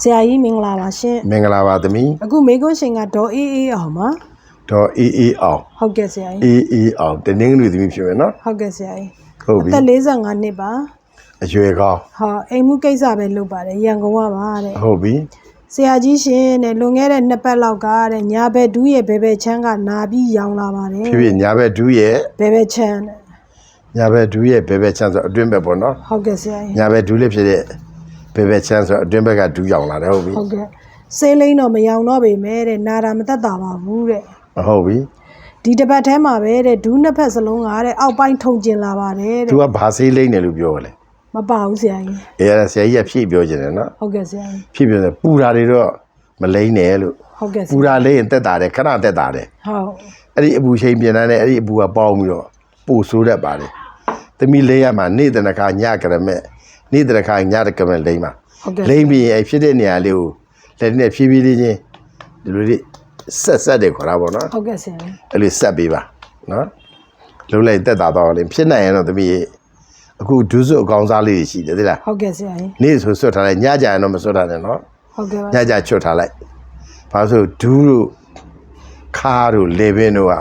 ဆရာကြီးမင်္ဂလာပါရှင်မင်္ဂလာပါသမီးအခုမေကွန်းရှင်ကဒေါ်အေးအေးအောင်ပါဒေါ်အေးအေးအောင်ဟုတ်ကဲ့ဆရာကြီးအေးအေးအောင်တနင်္ဂနွေသမီးဖြစ်မယ်နော်ဟုတ်ကဲ့ဆရာကြီးဟုတ်အပြီသက်45နှစ်ပါအရွယ်ကောင်းဟာအိမ်မှုကိစ္စပဲလုပ်ပါတယ်ရန်ကုန်ကပါတဲ့ဟုတ်ပြီဆရာကြီးရှင်တဲ့လွန်ခဲ့တဲ့နှစ်ပတ်လောက်ကတဲ့ညာဘက်ဒူးရဲ့ဘယ်ဘက်ချမ်းကနာပြီးရောင်လာပါတယ်ဖြစ်ဖြစ်ညာဘက်ဒူးရဲ့ဘယ်ဘက်ချမ်းတဲ့ညာဘက်ဒူးရဲ့ဘယ်ဘက်ချမ်းဆိုအတွင်းဘက်ပေါ့နော်ဟုတ်ကဲ့ဆရာကြီးညာဘက်ဒူးလေးဖြစ်တဲ့ ဘယ်ဘက်ချမ်းဆိုအတွင်းဘက်ကဒူးရောင်လာတယ်ဟုတ်ပြီဟုတ်ကဲ့ဆေးလိမ့်တော့မရောင်တော့ပေမဲ့တဲ့နာတာမသက်တာပါဘူးတဲ့ဟုတ်ပြီဒီတစ်ပတ်ထဲမှာပဲတဲ့ဒူးနှစ်ဖက်စလုံးကတဲ့အောက်ပိုင်းထုံကျင်လာပါတယ်သူတဲ့ကဘာဆေးလိမ့်တယ်လို့ပြောတယ်မပါဘူးဆရာကြီးအဲအဲ့ဒါဆရာကြီးကဖြည့်ပြောခြင်းတယ်နော်ဟုတ်ကဲ့ဆရာကြီးဖြည့်ပြောတယ်ပူတာတွေတော့မလိမ့်နဲ့လို့ဟုတ်ကဲ့ဆပူရာတာလိမ့်ရင်တက်တာတယ်ခဏတက်တာတယ်ဟုတ်အဲ့ဒီအပူချိန်ပြင်တန်းနဲ့အဲ့ဒီအပူကပေါင်းပြီးတော့ပို့ဆိုးတတ်ပါတယ်။သမီးလေးရမှာနေ့တနခါညကရမဲ့ နေ့တနခါညတကမဲ့လိမ့်မှာဟုတ်ကဲ့လိမ့်ပြီးရင်အဲ့ဖြစ်တဲ့နေရာလေးကိုလက်နဲ့ဖြည်းဖြည်းလေးချင်းဒီလိုလေးဆက်ဆက်တယ်ခေါ်တာပေါ့နော်ဟုတ်ကဲ့ဆရာကြီး။အဲ့လိုဆက်ပေးပါနော်။လုံးလိုက်တက်တာတော့လေဖြစ်နိုင်ရင်တော့သမီးရေအခုဒုစုအကောင်စားလေးတွေရှိတယ်သိလားဟုတ်ကဲ့ဆရာကြီး။နေ့ဆိုဆွတ်ထားလိုက်ညကြရင်တော့မဆွတ်ထားနဲ့နော်ဟုတ်ကဲ့ပါ။ညကြချွတ်ထားလိုက်။ဘာလို့ဆိုဒူးတို့ခါတို့လေပင်တို့က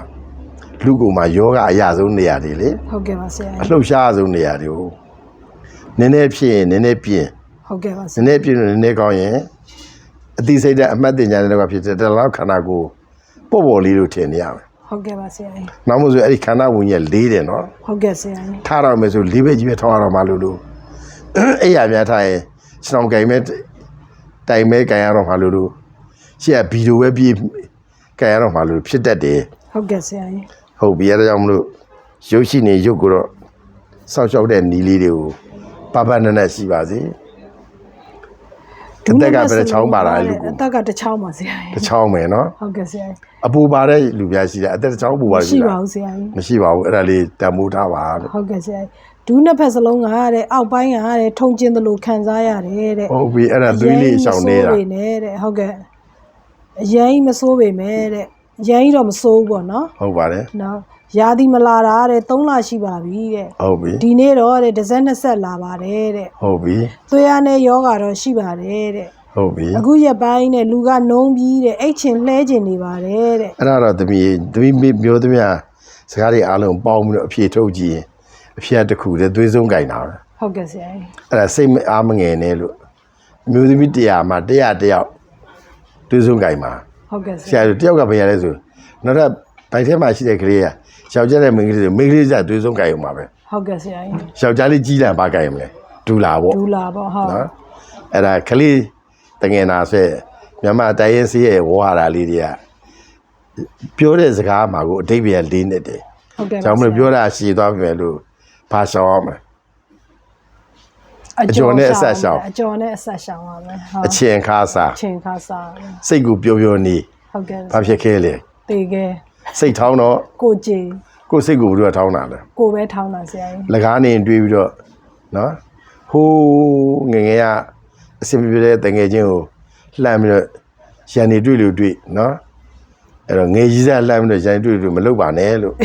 လူကူမှာယောဂအရာဆုံးနေရာတွေလေဟုတ်ကဲ့ပါဆရာအကြီးလှုပ်ရှားဆုံးနေရာတွေကို နည်းနည်းဖြစ်ရင်နည်းနည်းပြင်းဟုတ်ကဲ့ပါဆနည်းနည်းပြင်းလို့နည်းနည်းကောင်းရင်အတိစိတ်တဲ့အမှတ်တင်ကြတဲ့တော့ဖြစ်တဲ့တလောက်ခန္ဓာကိုယ်ပေါ့ပေါ့လေးလို့ထင်နေရမယ်ဟုတ်ကဲ့ပါဆရာကြီး။နောက်မို့ဆိုအဲ့ဒီခန္ဓာဝင်ကြီးကလေးတယ်နော် ဟုတ်ကဲ့ဆရာကြီး။ထားတော့မယ်ဆိုလေးဘက်ကြီးပဲထောင်းရတော့မှလို့လို့အဲ့ရများထားရင်စနောင်ကြိုင်မဲ့တိုင်မဲကြိုင်ရတော့မှလို့လို့ရှေ့ကဗီဒီယိုပဲပြေးကြိုင်ရတော့မှလို့ဖြစ်တတ်တယ်ဟုတ်ကဲ့ဆရာကြီး။ဟုတ်ပြီအဲဒါကြောင့်မလို့ရုပ်ရှိနေရုပ်ကိုတော့စောက်ရှောက်တဲ့နီးလေးတွေကို ပပနနဲ့ရှိပါစေ။အသက်ကဘယ်တစ်ချောင်းပါလားလူကိုအသက်ကတစ်ချောင်းပါဆရာတစ်ကြီးချောင်းမယ်နော်ဟုတ်ကဲ့ဆရာကြီးအပူပါတဲ့လူပြားရှိတယ်အသက်တစ်ချောင်းပူပါရှိရှိပါလားဘူးဆရာကြီးမရှိပါဘူးအဲ့ဒါလေးတန်မိုးထားပါလို့ဟုတ်ကဲ့ဆရာကြီးဒူးနှစ်ဖက်စလုံးကတဲ့အောက်ပိုင်းကတဲ့ထုံကျင်သလိုခံစားရတယ်တဲ့ဟုတ်ပြီအဲ့ဒါသွေးလေးရှောင်နေတာအရင်မဆိုးပေနဲ့တဲ့ဟုတ်ကဲ့အရင်မဆိုးပေမဲ့တဲ့ ရန်ကြီးတော့မဆိုးဘူးပေါ့နော်ဟုတ်ပါတယ်နော်ရာသီမလာတာတဲ့3လရှိပါပြီတဲ့ဟုတ်ပြီဒီနေ့တော့တဲ့တစ်စက်နှစ်ဆက်လာပါတယ်တဲ့ဟုတ်ပြီသွေးရနဲ့ယောဂါတော့ရှိပါတယ်တဲ့ဟုတ်ပြီအခုရက်ပိုင်းနဲ့လူကနှုံးပြီးတဲ့အိတ်ချင်လှဲချင်နေပါတယ်တဲ့အဲ့ဒါတော့သမီးသမီးမေမျိုးသမီးကစကားတွေအားလုံးပေါင်းပြီးတော့အဖြေထုတ်ကြည့်ရင်အဖြေတစ်ခုတည်းသွေးဆုံးကြိုင်တာပဲဟုတ်ကဲ့ဆရာကြီးအဲ့ဒါစိတ်မအားမငယ်နဲ့လို့အမျိုးသမီးတရားမှာတရားတယောက်သွေးဆုံးကြိုင်မှာ ဟုတ်ကဲ့ဆဆရာရာတို့တယောက်ကဘယ်ရလဲဆိုနောက်တော့ဗိုက်ထဲမှာရှိတဲ့ကလေးကယောက်ျားတဲ့မိန်းကလေးဆိုမိန်းကလေးကသွေးဆုံးကြိုင်အောင်ပါပဲဟုတ်ကဲ့ဆရာကြီးယောက်ျားလေးကြီးလာပါကြိုင်မလဲဒူလာပေါ့ဒူလာပေါ့ဟုတ်နော်အဲ့ဒါကလေးတငယ်နာဆွဲမြန်မာတိုင်းရင်စီးရဲ့ဝါဟာရလေးတွေကပြောတဲ့စကားမှာကိုအတိတ်ပြန်လေးနေတယ်ဟုတ်ကဲ့။ကြောင့်မလို့ပြောတာရှည်သွားပြီမယ်လို့ဘာရှောင်းအောင်မလဲ အအကျော်နဲ့အဆက်ရှောင်အကျော်နဲ့အဆက်ရှောင်ပါမယ်ဟုတ်အချင်းခါစားအချင်းခါစားမယ်စိတ်ကိုပျော်ပျော်နေဟုတ်ကဲ့ဘာဖြစ်ခဲ့လဲတေခဲစိတ်ထောင်းတော့ကိုကြည်ကိုယ်စိတ်ကိုဘယ်လိုထောင်းတာလဲကိုပဲထောင်းတာဆရာကြီးလကားနေတွေးပြီးတော့နော်ဟိုးငယ်ငယ်ကအစင်ပြတဲ့တငယ်ချင်းကိုလှမ်းပြီးတော့ရန်နေတွေ့လို့တွေ့နော်အဲ့တော့ငယ်ကြီးစားလှမ်းပြီးတော့ရန်တွေ့လို့မလုပ်ပါနဲ့လို့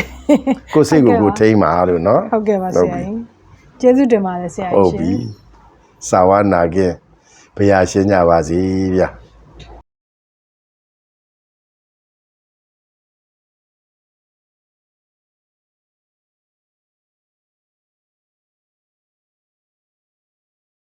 ကိုယ်စိတ်ကိုကိုယ်ထိမ့်ပါလို့နော်ဟုတ်ကဲ့ပါဆရာကြီး ကျေးဇူးတင်ပါတယ်ဆရာဟုတ်ကြီးပြီစာဝနာခင်ဘုရားရှင်းကြပါစေဗျာ